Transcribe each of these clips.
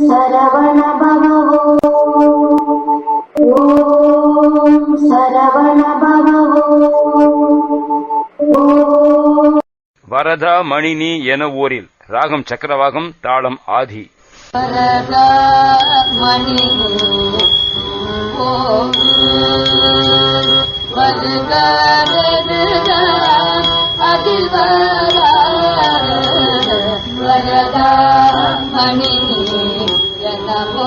சரவண பவோ ஓம் சரவண பவோ வரதா மணினி என ஊரில் ராகம் சக்கரவாகம் தாளம் ஆதி. வரதா அதில் வரதா வரதா மணி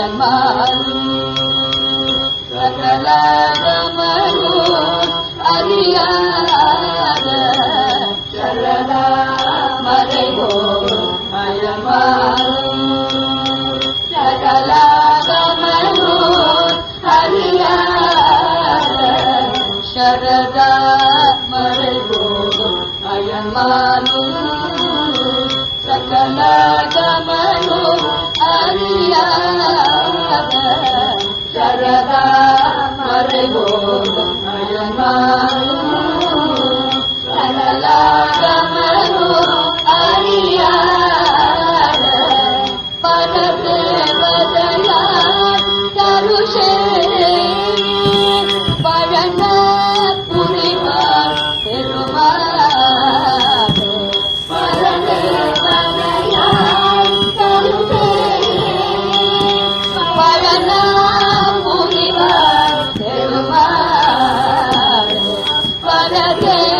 జమాలు సకల రమలు అరియాద శరణ మరగో అయమాలు సకల రమలు అరియాద శరద మరగో అయమాలు సకల రమలు అరియాద சரதா மறைவோ அயமாறு சகலமரு Father.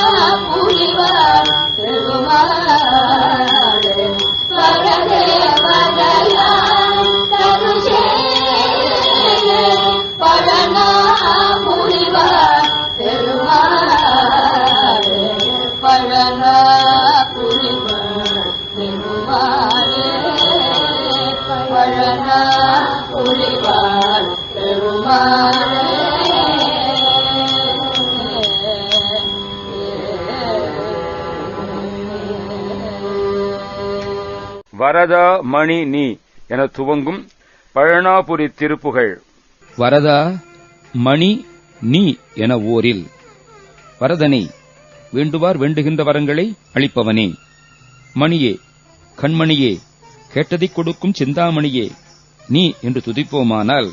புரிவார் வரதா மணி நீ என துவங்கும் பழனாபுரி திருப்புகழ். வரதா மணி நீ என ஓரில். வரதனை வேண்டுவார் வேண்டுகின்ற வரங்களை அளிப்பவனே. மணியே கண்மணியே கேட்டதைக் கொடுக்கும் சிந்தாமணியே நீ என்று துதிப்போமானால்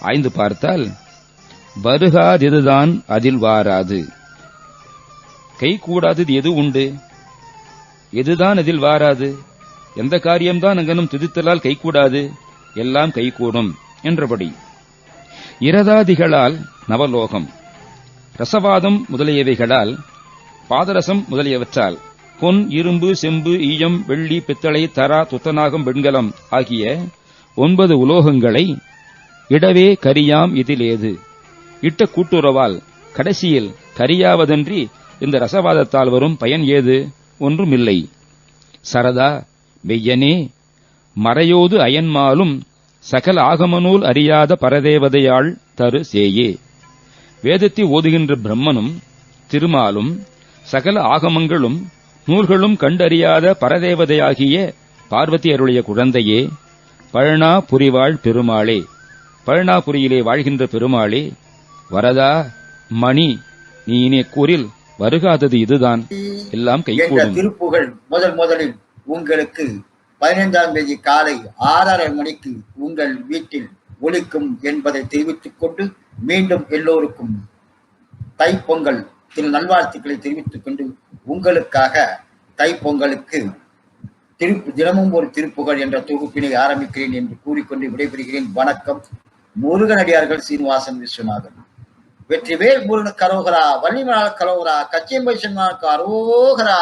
ஆய்ந்து பார்த்தால் வருகாதிதுதான் அதில் வாராது. கை கூடாதது எது உண்டு? எதுதான் அதில் வாராது? எந்த காரியம்தான் அங்கனும் துதித்தலால் கைகூடாது? எல்லாம் கைகூடும் என்றபடி. இரதாதிகளால் நவலோகம் ரசவாதம் முதலியவைகளால் பாதரசம் முதலியவற்றால் பொன் இரும்பு செம்பு ஈயம் வெள்ளி பித்தளை தரா துத்தநாகம் வெண்கலம் ஆகிய ஒன்பது உலோகங்களை இடவே கரியாம் இதிலேது. இட்ட கூட்டுறவால் கடைசியில் கரியாவதன்றி இந்த ரசவாதத்தால் வரும் பயன் ஏது? ஒன்றுமில்லை. சரதா மெய்யனே மறையோது அயன்மாலும் சகல ஆகமநூல் அறியாத பரதேவதையாள் தரு சேயே. வேதத்தை ஓதுகின்ற பிரம்மனும் திருமாலும் சகல ஆகமங்களும் நூல்களும் கண்டறியாத பரதேவதையாகிய பார்வதி அருளிய குழந்தையே பழனா புரிவாள் பெருமாளே. பழனாபுரியிலே வாழ்கின்ற பெருமாளே வரதா மணி நீ இனி கூறில் வருகாதது இதுதான். எல்லாம் கைகூடும் திருப்புகழ் முதல் முதலில் உங்களுக்கு பதினைந்தாம் தேதி காலை ஆறரை மணிக்கு உங்கள் வீட்டில் ஒலிக்கும் என்பதை தெரிவித்துக் கொண்டு மீண்டும் எல்லோருக்கும் தைப்பொங்கல் திரு நல்வாழ்த்துக்களை தெரிவித்துக் கொண்டு உங்களுக்காக தைப்பொங்கலுக்கு திருப்பு தினமும் ஒரு திருப்புகழ் என்ற தொகுப்பினை ஆரம்பிக்கிறேன் என்று கூறிக்கொண்டு விடைபெறுகிறேன். வணக்கம். முருகனடியார்கள் சீனிவாசன் விஸ்வநாதன். வெற்றிவேல் முருகன் கரோகரா வள்ளிமலால் கரோகரா கச்சியம்பை சென்மானுக்கு அரோகரா